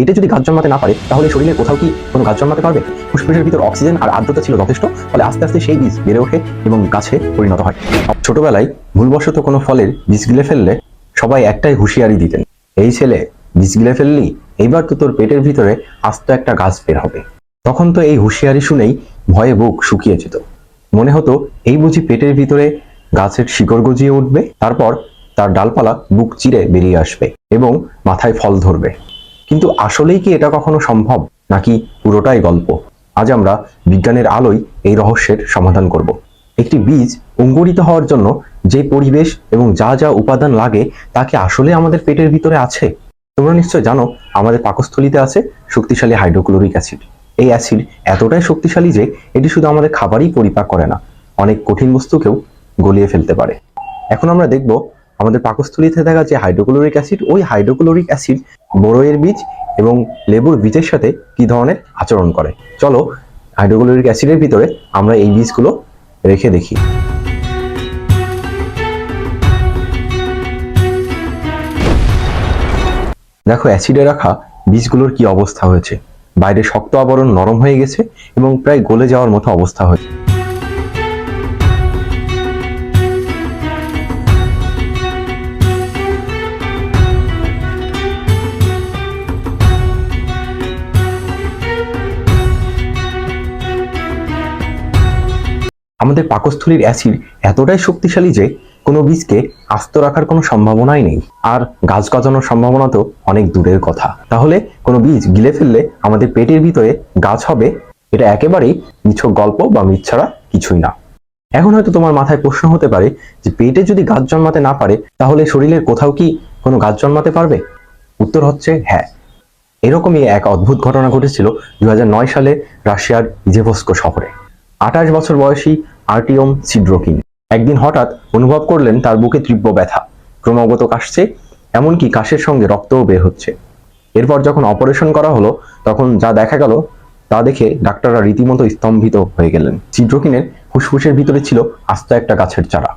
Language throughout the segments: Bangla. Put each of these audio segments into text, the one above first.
পেটে যদি গাছ জন্মাতে না পারে, তাহলে শরীরে কোথাও কি কোনো গাছ জন্মাতে পারবে? ফুসফুসের ভিতর অক্সিজেন আর আর্দ্রতা ছিল যথেষ্ট, ফলে আস্তে আস্তে সেই বীজ বেড়ে ওঠে এবং গাছে পরিণত হয়। ছোটবেলায় ভুলবশত কোনো ফলের বীজ গিলে ফেললে সবাই একটাই হুঁশিয়ারি দিতেন, এই ছেলে, বীজ গিলে ফেললি? এইবার তো তোর পেটের ভিতরে আস্ত একটা গাছ বের হবে। তখন তো এই হুঁশিয়ারি শুনেই ভয়ে বুক শুকিয়ে যেত। মনে হতো, এই বুঝি পেটের ভিতরে গাছের শিকড় গজিয়ে উঠবে, তারপর তার ডালপালা বুক চিরে বেরিয়ে আসবে এবং মাথায় ফল ধরবে। কিন্তু আসলেই কি এটা কখনো সম্ভব? নাকি পুরোটাই গল্প? আজ আমরা বিজ্ঞানের আলোয় এই রহস্যের সমাধান করব। একটি বীজ অঙ্কুরিত হওয়ার জন্য যে পরিবেশ এবং যা যা উপাদান লাগে তাকে আসলে আমাদের পেটের ভিতরে আছে? তোমরা নিশ্চয় জানো, আমাদের পাকস্থলীতে আছে শক্তিশালী হাইড্রোক্লোরিক অ্যাসিড। এই অ্যাসিড এতটাই শক্তিশালী যে এটি শুধু আমাদের খাবারই পরিপাক করে না, অনেক কঠিন বস্তুকেও গলিয়ে ফেলতে পারে। এখন আমরা দেখব, আমাদের পাকস্থলীতে থাকা যে হাইড্রোক্লোরিক অ্যাসিড, ওই হাইড্রোক্লোরিক অ্যাসিড বড়ইয়ের বীজ এবং লেবুর বীজের সাথে কি ধরনের আচরণ করে? চলো, হাইড্রোক্লোরিক অ্যাসিডের ভিতরে আমরা এই বীজগুলো রেখে দেখি। দেখো, অ্যাসিডে রাখা বীজগুলোর কি অবস্থা হয়েছে? বাইরে শক্ত আবরণ নরম হয়ে গেছে এবং প্রায় গলে যাওয়ার মতো অবস্থা হয়েছে। আমাদের পাকস্থলীর অ্যাসিড এতটাই শক্তিশালী যে কোনো বীজকে আস্ত রাখার কোনো সম্ভাবনাই নেই। আর গাছ গজানোর সম্ভাবনা তো অনেক দূরের কথা। তাহলে কোনো বীজ গিলে ফেললে আমাদের পেটের ভিতরে গাছ হবে? এটা একেবারেই নিছক গল্প বা মিথ ছাড়া কিছুই না। এখন হয়তো তোমার মাথায় প্রশ্ন হতে পারে যে পেটে যদি গাছ জন্মাতে না পারে, তাহলে শরীরের কোথাও কি কোনো গাছ জন্মাতে পারবে? উত্তর হচ্ছে হ্যাঁ। এরকমই এক অদ্ভুত ঘটনা ঘটেছিল দু হাজার নয় সালে রাশিয়ার ইজেভস্কো শহরে। আঠাশ বছর বয়সী আর্টিওম সিড্রোকিন একদিন হঠাৎ অনুভব করলেন তার বুকে তীব্র ব্যথা। ক্রমাগত কাশছে, এমনকি কাশের সঙ্গে রক্তও বের হচ্ছে। এরপর যখন অপারেশন করা হলো, তখন যা দেখা গেল, তা দেখে ডাক্তাররা রীতিমতো স্তম্ভিত হয়ে গেলেন। ছিদ্রকিনের ফুসফুসের ভিতরে ছিল আস্ত একটা গাছের চারা।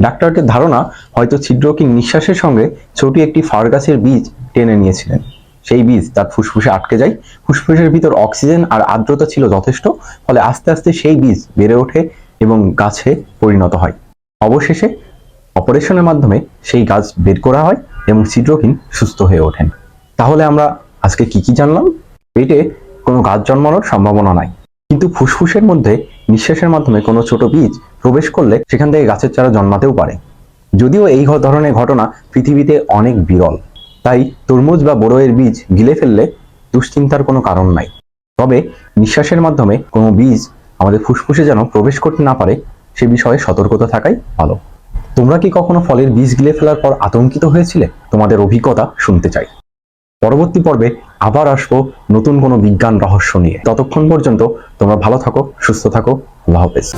ডাক্তারদের ধারণা, হয়তো ছিদ্রকিন নিঃশ্বাসের সঙ্গে ছোট একটি ফার গাছের বীজ টেনে নিয়েছিলেন। সেই বীজ তার ফুসফুসে আটকে যায়, ফুসফুসের ভিতর অক্সিজেন আর আর্দ্রতা ছিল যথেষ্ট, ফলে আস্তে আস্তে সেই বীজ বেড়ে ওঠে এবং গাছে পরিণত হয়। অবশেষে অপারেশনের মাধ্যমে সেই গাছ বের করা হয় এবং সিড্রোকিন সুস্থ হয়ে ওঠেন। তাহলে আমরা আজকে কি কি জানলাম? পেটে কোনো গাছ জন্মানোর সম্ভাবনা নাই। কিন্তু ফুসফুসের মধ্যে নিঃশ্বাসের মাধ্যমে কোনো ছোট বীজ প্রবেশ করলে সেখান থেকে গাছের চারা জন্মাতেও পারে। যদিও এই ধরনের ঘটনা পৃথিবীতে অনেক বিরল, তাই তরমুজ বা বড়ইয়ের বীজ গিলে ফেললে দুশ্চিন্তার কোনো কারণ নাই। তবে নিঃশ্বাসের মাধ্যমে কোনো বীজ আমাদের ফুসফুসে যেন প্রবেশ করতে না পারে, সে বিষয়ে সতর্কতা থাকাই ভালো। তোমরা কি কখনো ফলের বীজ গিলে ফেলার পর আতঙ্কিত হয়েছিলে? তোমাদের অভিজ্ঞতা শুনতে চাই। পরবর্তী পর্বে আবার আসব নতুন কোনো বিজ্ঞান রহস্য নিয়ে। ততক্ষণ পর্যন্ত তোমরা ভালো থাকো, সুস্থ থাকো। আল্লাহ হাফেজ।